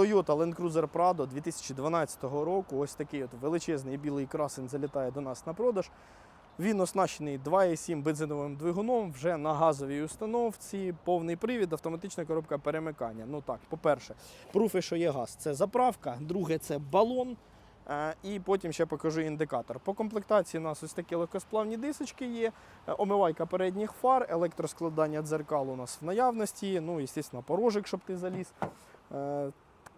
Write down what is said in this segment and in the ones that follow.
Toyota Land Cruiser Prado 2012 року. Ось такий от величезний білий красень залітає до нас на продаж. Він оснащений 2,7 бензиновим двигуном вже на газовій установці, повний привід, автоматична коробка перемикання. Ну так, по-перше, пруфи, що є газ, це заправка, друге це балон. Е, І потім ще покажу індикатор. По комплектації у нас ось такі легкосплавні дисочки є, е, омивайка передніх фар, електроскладання дзеркал у нас в наявності, ну, звісно, порожик, щоб ти заліз.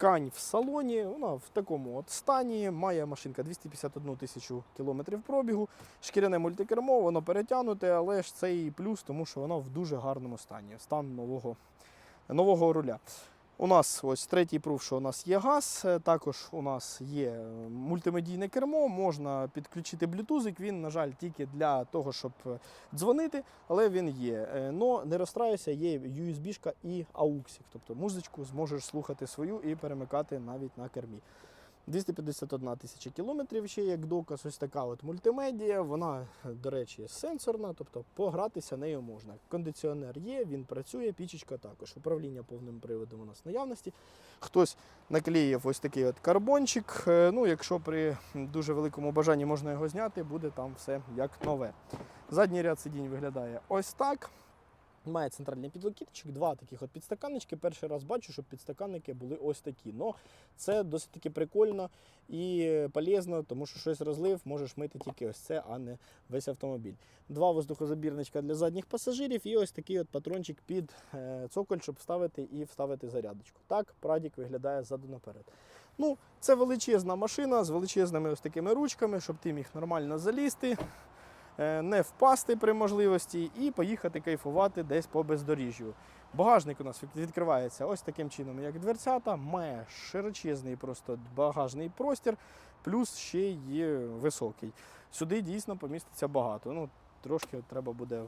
Ткань в салоні, вона в такому от стані, має машинка 251 тисячу кілометрів пробігу, шкіряне мультикермо, воно перетягнуте, але ж це і плюс, тому що воно в дуже гарному стані, стан нового, нового руля. У нас ось третій пруф, що у нас є газ, е, також у нас є е, мультимедійне кермо, можна підключити блютузик. Він, на жаль, тільки для того, щоб е, дзвонити, але він є. Но не розстраюся, є USB-шка і AUX, тобто музичку зможеш слухати свою і перемикати навіть на кермі. 251 тисяча кілометрів ще як доказ, ось така от мультимедія. Вона, до речі, сенсорна, тобто погратися нею можна. Кондиціонер є, він працює, пічечка також. Управління повним приводом у нас наявності. Хтось наклеїв ось такий от карбончик. Е, Ну, якщо при дуже великому бажанні можна його зняти, буде там все як нове. Задній ряд сидінь виглядає ось так. Має центральний підлокітчик, два таких от підстаканнички. Перший раз бачу, щоб підстаканники були ось такі. Но це досить таки прикольно і полезно, тому що щось розлив, можеш мити тільки ось це, а не весь автомобіль. Два воздухозабірничка для задніх пасажирів і ось такий от патрончик під е, цоколь, щоб вставити і вставити зарядочку. Так, Прадік виглядає ззаду наперед. Ну, це величезна машина з величезними ось такими ручками, щоб ти міг нормально залізти не впасти при можливості і поїхати кайфувати десь по бездоріжжю. Багажник у нас відкривається ось таким чином, як дверцята, має широчезний просто багажний простір, плюс ще є високий. Сюди дійсно поміститься багато. Ну, Трошки треба буде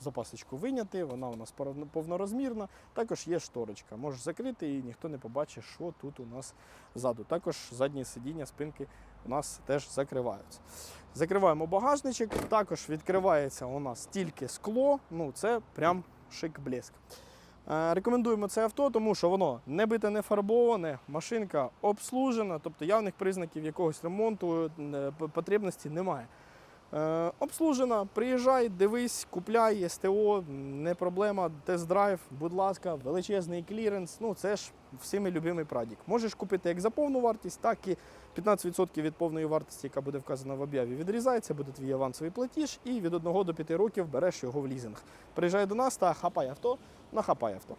запасочку виняти, вона у нас повнорозмірна. Також є шторочка. Можеш закрити і ніхто не побачить, що тут у нас ззаду. Також задні сидіння, спинки у нас теж закриваються. Закриваємо багажничок, також відкривається у нас тільки скло, ну це прям шик-блеск. Е, Рекомендуємо це авто, тому що воно не бите, не фарбоване, машинка обслужена, тобто явних признаків якогось ремонту потрібності немає. Е, обслужена, приїжджай, дивись, купляй, СТО, не проблема, тест-драйв, будь ласка, величезний кліренс. Ну це ж всіми любимий прадік. Можеш купити як за повну вартість, так і 15% від повної вартості, яка буде вказана в об'яві, відрізається, буде твій авансовий платіж, і від 1 до 5 років береш його в лізинг. Приїжджай до нас та хапай авто на хапай авто.